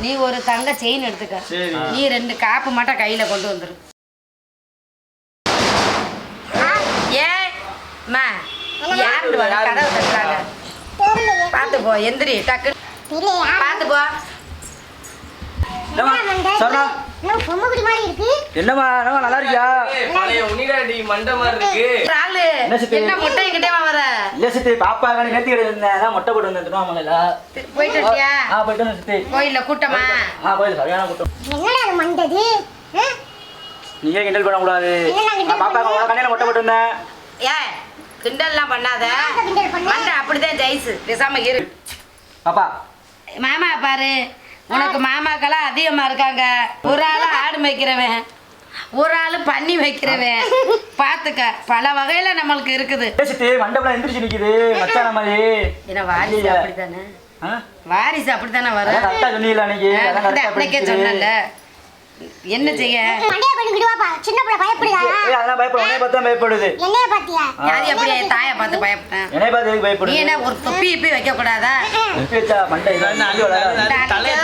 நீ ஒரு தங்க செயின் எடுத்துக்க சரி. நீ ரெண்டு காப்பு மட்டும் கையில கொண்டு வந்துரு யாருன்னு வர கதவை தட்டுறாங்க பார்த்து போ எந்திரி டக்கு பார்த்து போ என்னம்மா என்னம்மா நல்லா இருக்கியா? ஏய், பழைய உனிடாடி மண்டை மாதிரி இருக்கு. ஒரு ஆளு என்ன முட்டை கிட்டேவா வர. இல்ல சித்தி பாப்பா நேத்தி கிடையாது இருந்தேன். அதான் மொட்டை போட்டு வந்தேன். திருவண்ணாமலையில போயிட்டு வந்தியா? ஆ போயிட்டு வந்தேன் சித்தி. கோயில்ல கூட்டமா? ஆ போயிட்டு சரியான கூட்டம். என்னடா அது மண்டது? ஆ? நீங்க கிண்டல் நான் பாப்பா? கண்ணையில மொட்டை போட்டு வந்தேன். ஏன் கிண்டல்லாம் பண்ணாத. பண்ண? மண்டை அப்படிதான் ஜெயிசு பேசாம இரு. பாப்பா. மாமா பாரு. உனக்கு மாமாக்கெல்லாம் அதிகமா இருக்காங்க. ஒரு ஆளு ஆடு மேய்க்கிறவன். ஒரு ஆளு பண்ணி வைக்கிறவன் பாத்துக்க பல வகையில நம்மளுக்கு இருக்குது. சித்தி மண்டபம் எந்திரிச்சு நிக்குது. மச்சான மாதிரி. ஏன்னா வாரிசு. அப்படித்தானே? வாரிசு அப்படித்தானே அதான் வரும் கரெக்டா சொன்னீங்களா அன்னைக்கு. அன்னைக்கே. சொன்னல என்ன செய்ய? சின்ன பிள்ளை பயப்படுதா? அதெல்லாம் பயப்படும் உன்னை பார்த்தா பயப்படுது. என்னைய பாத்தியா எப்படி தாயை பார்த்து பயப்பட்டேன். என்னை பார்த்து எதுக்கு நீ பயப்படுது என்ன ஒரு தொப்பி இப்பி வைக்க கூடாதா எப்படி வச்சா மண்டை இதை அள்ளி விளையாடு. தலையை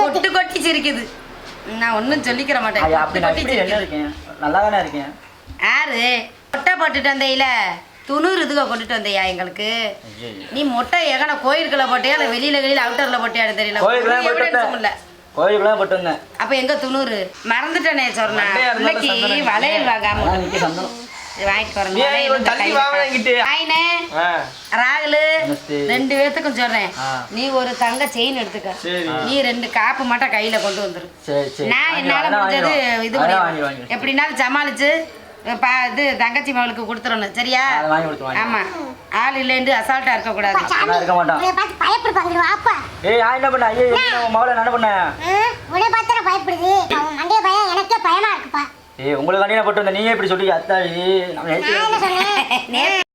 கொட்டு கொட்டி சிரிக்குது நான் ஒன்றும் சொல்லிக்கிற மாட்டேன். கொட்டு கொட்டி நல்லா தானே இருக்கேன் போட்டுட்டு வந்தையில. துணூறு இதுக கொண்டுட்டு வந்தையா எங்களுக்கு? நீ மொட்டை எகன கோயிலுக்குள்ள போட்டியா இல்லை வெளியில வெளியில அவுட்டர்ல போட்டியான்னு தெரியல. கோயிலுக்குலாம் போட்டு வந்தேன். அப்ப எங்க துணூறு மறந்துட்டேனே சொன்னா. இன்னைக்கு வளையல் வாங்காம வாங்கிட்டு வரணும். ராகுலு. ரெண்டு பேர்த்துக்கும் சொல்றேன். நீ ஒரு தங்க செயின் எடுத்துக்க. சரி. நீ ரெண்டு காப்பு மட்டும் கையில கொண்டு வந்துரு. சரி சரி. நான் என்னால முடிஞ்சது. இது. எப்படினாலும் சமாளிச்சு பா இது தங்கச்சி மகளுக்கு கொடுத்துடணும். சரியா? ஆமா. ஆள் இல்லைன்னு அசால்ட்டா இருக்க கூடாது இருக்க மாட்டான். ஏய் நான் என்ன பண்ண? ஐயோ மகளை என்ன? உன்னைய பார்த்தா பயப்படுது? ஏய் உங்களுக்கு கண்டிப்பா போட்டு வந்தேன். நீங்க இப்படி சொல்லி அத்தாடி. நம்ம நேத்து